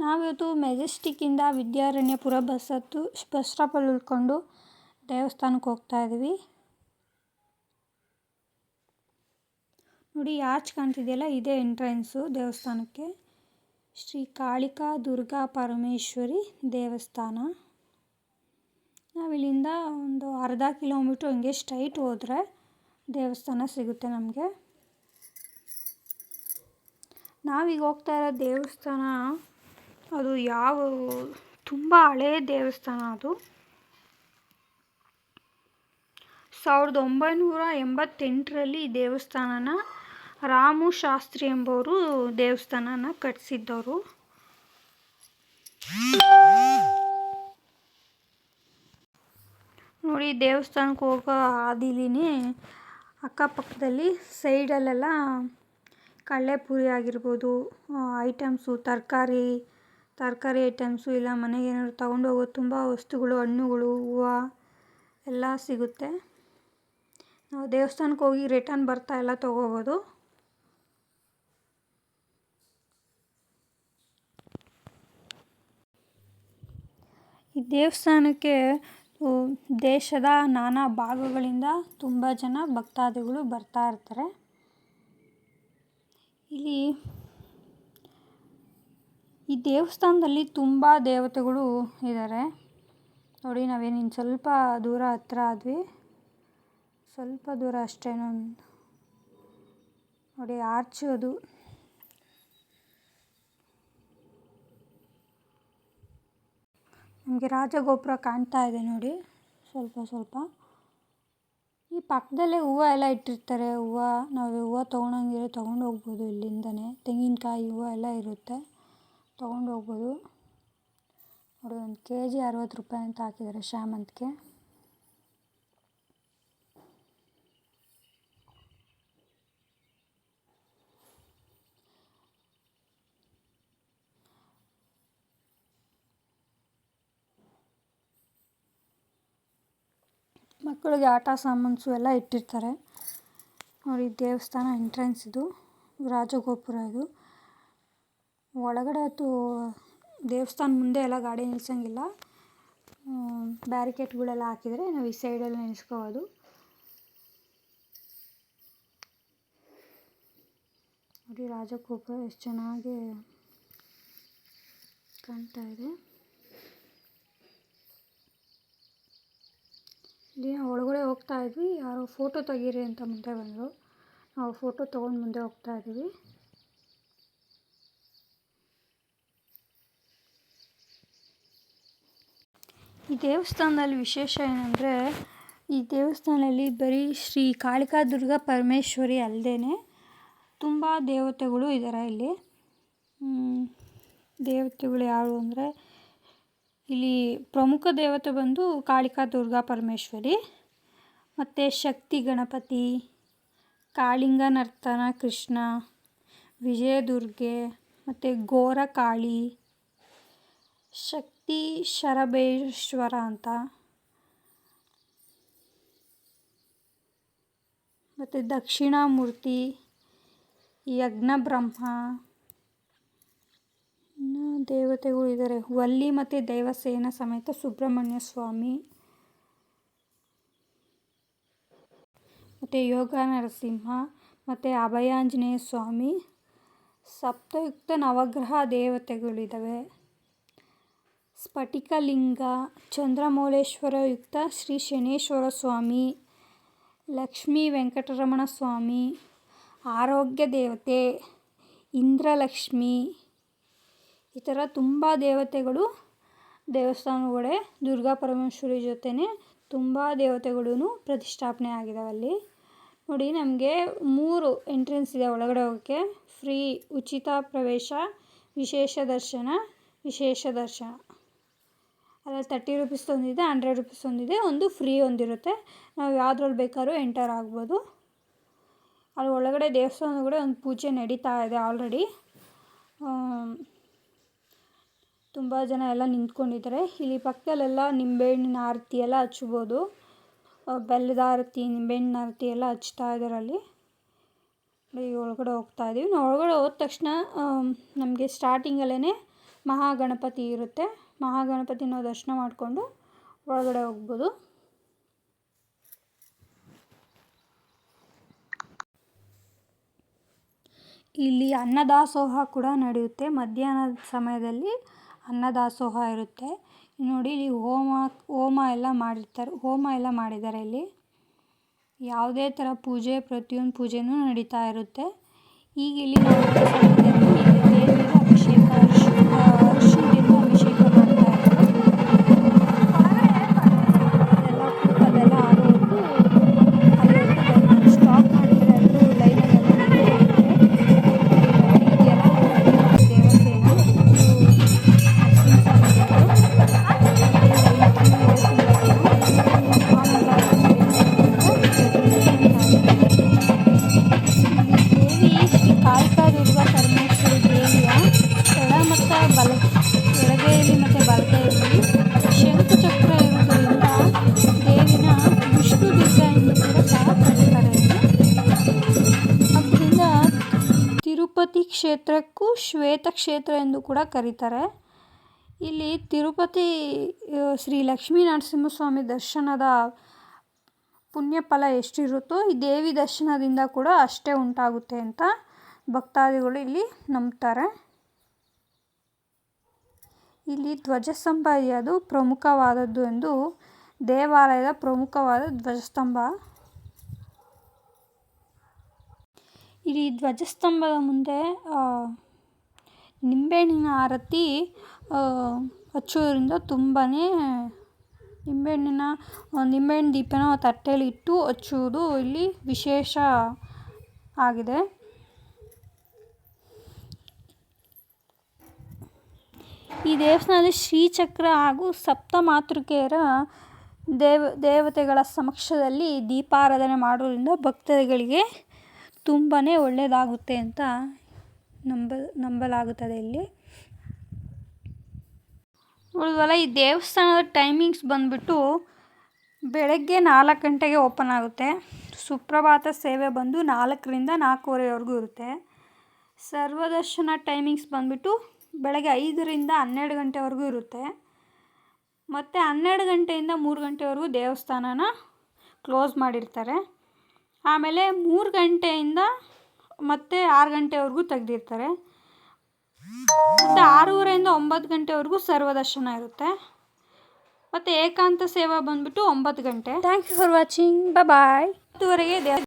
ನಾವಿವತ್ತು ಮೆಜೆಸ್ಟಿಕ್ಕಿಂದ ವಿದ್ಯಾರಣ್ಯಪುರ ಬಸ್ ಹತ್ತು ಬಸ್ ಸ್ಟಾಪಲ್ಲಿ ಉಳ್ಕೊಂಡು ದೇವಸ್ಥಾನಕ್ಕೆ ಹೋಗ್ತಾ ಇದ್ದೀವಿ ನೋಡಿ ಆರ್ಚ್ ಕಾಣ್ತಿದೆಯಲ್ಲ, ಇದೇ ಎಂಟ್ರೆನ್ಸು ದೇವಸ್ಥಾನಕ್ಕೆ. ಶ್ರೀ ಕಾಳಿಕಾ ದುರ್ಗಾ ಪರಮೇಶ್ವರಿ ದೇವಸ್ಥಾನ. ನಾವಿಲ್ಲಿಂದ ಒಂದು ಅರ್ಧ ಕಿಲೋಮೀಟ್ರ್ ಹಂಗೆ ಸ್ಟ್ರೈಟ್ ಹೋದರೆ ದೇವಸ್ಥಾನ ಸಿಗುತ್ತೆ ನಮಗೆ. ನಾವೀಗ ಹೋಗ್ತಾ ಇರೋ ದೇವಸ್ಥಾನ ಅದು ಯಾವ ತುಂಬ ಹಳೆಯ ದೇವಸ್ಥಾನ ಅದು. ಸಾವಿರದ ಒಂಬೈನೂರ ಎಂಬತ್ತೆಂಟರಲ್ಲಿ ಈ ದೇವಸ್ಥಾನನ ರಾಮು ಶಾಸ್ತ್ರಿ ಎಂಬವರು ದೇವಸ್ಥಾನನ ಕಟ್ಟಿಸಿದ್ದವರು ನೋಡಿ ದೇವಸ್ಥಾನಕ್ಕೆ ಹೋಗೋ ಹಾದಿಲಿನೇ ಅಕ್ಕಪಕ್ಕದಲ್ಲಿ ಸೈಡಲ್ಲೆಲ್ಲ ಕಡಲೆಪುರಿ ಆಗಿರ್ಬೋದು ಐಟಮ್ಸು, ತರಕಾರಿ ತರಕಾರಿ ಐಟಮ್ಸು ಇಲ್ಲ, ಮನೆಗೆ ಏನಾದ್ರು ಹೋಗೋದು ತುಂಬ ವಸ್ತುಗಳು, ಹಣ್ಣುಗಳು, ಹೂವು ಎಲ್ಲ ಸಿಗುತ್ತೆ. ನಾವು ದೇವಸ್ಥಾನಕ್ಕೆ ಹೋಗಿ ರಿಟರ್ನ್ ಬರ್ತಾ ಎಲ್ಲ ತೊಗೋಬೋದು. ಈ ದೇವಸ್ಥಾನಕ್ಕೆ ದೇಶದ ನಾನಾ ಭಾಗಗಳಿಂದ ತುಂಬ ಜನ ಭಕ್ತಾದಿಗಳು ಬರ್ತಾ ಇರ್ತಾರೆ. ಇಲ್ಲಿ ಈ ದೇವಸ್ಥಾನದಲ್ಲಿ ತುಂಬ ದೇವತೆಗಳು ಇದ್ದಾರೆ ನೋಡಿ ನಾವೇನಿನ್ನು ಸ್ವಲ್ಪ ದೂರ ಹತ್ರ ಆದ್ವಿ. ಸ್ವಲ್ಪ ದೂರ ಅಷ್ಟೇ ನೋಡಿ, ಆರ್ಚು ಅದು. ನಮಗೆ ರಾಜಗೋಪುರ ಕಾಣ್ತಾ ಇದೆ ನೋಡಿ, ಸ್ವಲ್ಪ ಸ್ವಲ್ಪ. ಈ ಪಕ್ಕದಲ್ಲೇ ಹೂವು ಎಲ್ಲ ಇಟ್ಟಿರ್ತಾರೆ. ಹೂವು, ನಾವು ಹೂವು ತೊಗೊಳಂಗಿದ್ರೆ ತೊಗೊಂಡು ಹೋಗ್ಬೋದು ಇಲ್ಲಿಂದನೇ. ತೆಂಗಿನಕಾಯಿ ಹೂವು ಎಲ್ಲ ಇರುತ್ತೆ. ತೊಗೊಂಡು ಹೋಗ್ಬೋದು. ನೋಡಿ, ಒಂದು ಕೆ ಜಿ ಅರವತ್ತು ರೂಪಾಯಿ ಅಂತ ಹಾಕಿದ್ದಾರೆ ಶಾಮಂತಿಗೆ ಮಕ್ಕಳಿಗೆ ಆಟ ಸಾಮಾನ್ಸು ಎಲ್ಲ ಇಟ್ಟಿರ್ತಾರೆ. ನೋಡಿ, ದೇವಸ್ಥಾನ ಎಂಟ್ರೆನ್ಸ್ ಇದು, ರಾಜಗೋಪುರ ಇದು. ಒಳಗಡೆ ಅದು ದೇವಸ್ಥಾನ ಮುಂದೆ ಎಲ್ಲ ಗಾಡಿ ನಿಲ್ಸೋಂಗಿಲ್ಲ. ಬ್ಯಾರಿಕೇಟ್ಗಳೆಲ್ಲ ಹಾಕಿದರೆ ನಾವು ಈ ಸೈಡಲ್ಲಿ ನಿಲ್ಲಿಸ್ಕೋಬೋದು ನೋಡಿ ರಾಜಗೋಪುರ ಎಷ್ಟು ಚೆನ್ನಾಗಿ ಕಾಣ್ತಾ ಇದೆ. ಇಲ್ಲಿ ಒಳಗಡೆ ಹೋಗ್ತಾ ಇದ್ವಿ. ಯಾರೋ ಫೋಟೋ ತೆಗೀರಿ ಅಂತ ಮುಂದೆ ಬಂದರು. ನಾವು ಫೋಟೋ ತೊಗೊಂಡು ಮುಂದೆ ಹೋಗ್ತಾ ಇದ್ದೀವಿ. ಈ ದೇವಸ್ಥಾನದಲ್ಲಿ ವಿಶೇಷ ಏನಂದರೆ, ಈ ದೇವಸ್ಥಾನದಲ್ಲಿ ಬರೀ ಶ್ರೀ ಕಾಳಿಕಾ ದುರ್ಗಾ ಪರಮೇಶ್ವರಿ ಅಲ್ಲದೇ ತುಂಬ ದೇವತೆಗಳು ಇದ್ದಾರೆ ಇಲ್ಲಿ. ದೇವತೆಗಳು ಯಾರು ಅಂದರೆ, ಇಲ್ಲಿ ಪ್ರಮುಖ ದೇವತೆ ಬಂದು ಕಾಳಿಕಾ ದುರ್ಗಾ ಪರಮೇಶ್ವರಿ, ಮತ್ತು ಶಕ್ತಿ ಗಣಪತಿ ಕಾಳಿಂಗ ನರ್ತನ ಕೃಷ್ಣ, ವಿಜಯದುರ್ಗೆ, ಮತ್ತು ಘೋರಕಾಳಿ ಶಕ್ತಿ ಶರಬೇಶ್ವರ ಅಂತ. ಮತ್ತು ದಕ್ಷಿಣಾಮೂರ್ತಿ ಯಜ್ಞ ಬ್ರಹ್ಮ ಇನ್ನು ದೇವತೆಗಳು ಇದ್ದಾರೆ ವಲ್ಲಿ ಮತ್ತು ದೇವಸೇನ ಸಮೇತ ಸುಬ್ರಹ್ಮಣ್ಯ ಸ್ವಾಮಿ. ಮತ್ತು ಯೋಗ ನರಸಿಂಹ, ಮತ್ತು ಅಭಯಾಂಜನೇಯ ಸ್ವಾಮಿ. ಸಪ್ತಯುಕ್ತ ನವಗ್ರಹ ದೇವತೆಗಳಿದ್ದಾವೆ ಸ್ಫಟಿಕಲಿಂಗ, ಚಂದ್ರಮೌಳೇಶ್ವರ ಯುಕ್ತ ಶ್ರೀ ಶನೇಶ್ವರ ಸ್ವಾಮಿ, ಲಕ್ಷ್ಮೀ ವೆಂಕಟರಮಣ ಸ್ವಾಮಿ, ಆರೋಗ್ಯ ದೇವತೆ, ಇಂದ್ರಲಕ್ಷ್ಮಿ ಈ ಥರ ತುಂಬ ದೇವತೆಗಳು ದೇವಸ್ಥಾನಗಳೇ ದುರ್ಗಾ ಪರಮೇಶ್ವರಿ ಜೊತೆನೇ ತುಂಬ ದೇವತೆಗಳೂ ಪ್ರತಿಷ್ಠಾಪನೆ ಆಗಿದ್ದಾವೆ ಅಲ್ಲಿ. ನೋಡಿ, ನಮಗೆ ಮೂರು ಎಂಟ್ರೆನ್ಸ್ ಇದೆ ಒಳಗಡೆ ಹೋಗೋಕ್ಕೆ. ಫ್ರೀ ಉಚಿತ ಪ್ರವೇಶ, ವಿಶೇಷ ದರ್ಶನ ವಿಶೇಷ ದರ್ಶನ. ಅದ್ರಲ್ಲಿ ತರ್ಟಿ ರುಪೀಸ್ ಒಂದಿದೆ ಹಂಡ್ರೆಡ್ ರುಪೀಸ್ ಒಂದಿದೆ ಒಂದು ಫ್ರೀ ಒಂದಿರುತ್ತೆ. ನಾವು ಯಾವುದ್ರಲ್ಲಿ ಬೇಕಾದ್ರೂ ಎಂಟರ್ ಆಗ್ಬೋದು. ಅಲ್ಲಿ ಒಳಗಡೆ ದೇವಸ್ಥಾನದ ಕೂಡ ಒಂದು ಪೂಜೆ ನಡೀತಾ ಇದೆ ಆಲ್ರೆಡಿ ತುಂಬ ಜನ ಎಲ್ಲ ನಿಂತ್ಕೊಂಡಿದ್ದಾರೆ. ಇಲ್ಲಿ ಪಕ್ಕದಲ್ಲೆಲ್ಲ ನಿಂಬೆಹಣ್ಣಿನ ಆರತಿ ಎಲ್ಲ ಹಚ್ಬೋದು. ಬೆಲ್ಲದ ಆರತಿ, ನಿಂಬೆಹಣ್ಣಿನ ಆರತಿ ಎಲ್ಲ ಹಚ್ತಾ ಇದ್ದಾರೆ ಅಲ್ಲಿ. ಒಳಗಡೆ ಹೋಗ್ತಾ ಇದ್ದೀವಿ ನಾವು ಒಳಗಡೆ ಹೋದ ತಕ್ಷಣ ನಮಗೆ ಸ್ಟಾರ್ಟಿಂಗಲ್ಲೇ ಮಹಾಗಣಪತಿ ಇರುತ್ತೆ. ಮಹಾಗಣಪತಿನ ದರ್ಶನ ಮಾಡಿಕೊಂಡು ಒಳಗಡೆ ಹೋಗ್ಬೋದು. ಇಲ್ಲಿ ಅನ್ನದಾಸೋಹ ಕೂಡ ನಡೆಯುತ್ತೆ. ಮಧ್ಯಾಹ್ನದ ಸಮಯದಲ್ಲಿ ಅನ್ನದಾಸೋಹ ಇರುತ್ತೆ. ನೋಡಿ, ಇಲ್ಲಿ ಹೋಮ ಹೋಮ ಎಲ್ಲ ಮಾಡಿರ್ತಾರೆ, ಹೋಮ ಎಲ್ಲ ಮಾಡಿದ್ದಾರೆ ಇಲ್ಲಿ. ಯಾವುದೇ ಥರ ಪೂಜೆ, ಪ್ರತಿಯೊಂದು ಪೂಜೆನೂ ನಡೀತಾ ಇರುತ್ತೆ. ಈಗ ಇಲ್ಲಿ ನಾವು ಅಭಿಷೇಕ, ಅರಿಶಿನ ಅರಿಶಿನದಿಂದ ತಿರುಪತಿ ಕ್ಷೇತ್ರಕ್ಕೂ ಶ್ವೇತ ಕ್ಷೇತ್ರ ಎಂದು ಕೂಡ ಕರೀತಾರೆ. ಇಲ್ಲಿ ತಿರುಪತಿ ಶ್ರೀ ಲಕ್ಷ್ಮೀ ನರಸಿಂಹಸ್ವಾಮಿ ದರ್ಶನದ ಪುಣ್ಯಫಲ ಎಷ್ಟಿರುತ್ತೋ ಈ ದೇವಿ ದರ್ಶನದಿಂದ ಕೂಡ ಅಷ್ಟೇ ಉಂಟಾಗುತ್ತೆ ಅಂತ ಭಕ್ತಾದಿಗಳು ಇಲ್ಲಿ ನಂಬ್ತಾರೆ. ಇಲ್ಲಿ ಧ್ವಜಸ್ತಂಭ ಅದು ಪ್ರಮುಖವಾದದ್ದು ಎಂದು ದೇವಾಲಯದ ಪ್ರಮುಖವಾದ ಧ್ವಜಸ್ತಂಭ ಇಲ್ಲಿ ಧ್ವಜಸ್ತಂಭದ ಮುಂದೆ ನಿಂಬೆಹಣ್ಣಿನ ಆರತಿ ಹಚ್ಚೋದ್ರಿಂದ ತುಂಬಾ ನಿಂಬೆಹಣ್ಣಿನ ನಿಂಬೆಹಣ್ಣು ದೀಪನ ತಟ್ಟೆಯಲ್ಲಿ ಇಟ್ಟು ಹಚ್ಚುವುದು ಇಲ್ಲಿ ವಿಶೇಷ ಆಗಿದೆ. ಈ ದೇವಸ್ಥಾನದಲ್ಲಿ ಶ್ರೀಚಕ್ರ ಹಾಗೂ ಸಪ್ತ ಮಾತೃಕೆಯರ ದೇವ, ದೇವತೆಗಳ ಸಮಕ್ಷದಲ್ಲಿ ದೀಪಾರಾಧನೆ ಮಾಡೋದ್ರಿಂದ ಭಕ್ತರುಗಳಿಗೆ ತುಂಬಾ ಒಳ್ಳೆಯದಾಗುತ್ತೆ ಅಂತ ನಂಬ, ನಂಬಲಾಗುತ್ತದೆ ಇಲ್ಲಿ. ನೋಡಿದ್ವಲ್ಲ ಈ ದೇವಸ್ಥಾನದ ಟೈಮಿಂಗ್ಸ್ ಬಂದುಬಿಟ್ಟು ಬೆಳಗ್ಗೆ ನಾಲ್ಕು ಗಂಟೆಗೆ ಓಪನ್ ಆಗುತ್ತೆ. ಸುಪ್ರಭಾತ ಸೇವೆ ಬಂದು ನಾಲ್ಕರಿಂದ ನಾಲ್ಕೂವರೆವರೆಗೂ ಇರುತ್ತೆ. ಸರ್ವದರ್ಶನ ಟೈಮಿಂಗ್ಸ್ ಬಂದುಬಿಟ್ಟು ಬೆಳಗ್ಗೆ ಐದರಿಂದ ಹನ್ನೆರಡು ಗಂಟೆವರೆಗೂ ಇರುತ್ತೆ. ಮತ್ತು ಹನ್ನೆರಡು ಗಂಟೆಯಿಂದ ಮೂರು ಗಂಟೆವರೆಗೂ ದೇವಸ್ಥಾನನ ಕ್ಲೋಸ್ ಮಾಡಿರ್ತಾರೆ. ಆಮೇಲೆ ಮೂರು ಗಂಟೆಯಿಂದ ಮತ್ತೆ ಆರು ಗಂಟೆವರೆಗೂ ತೆಗೆದಿರ್ತಾರೆ. ಮತ್ತು ಆರೂವರೆಯಿಂದ ಒಂಬತ್ತು ಗಂಟೆವರೆಗೂ ಸರ್ವದರ್ಶನ ಇರುತ್ತೆ. ಮತ್ತು ಏಕಾಂತ ಸೇವಾ ಬಂದುಬಿಟ್ಟು ಒಂಬತ್ತು ಗಂಟೆ. Thank you for watching bye ಇದುವರೆಗೆ ದೇವ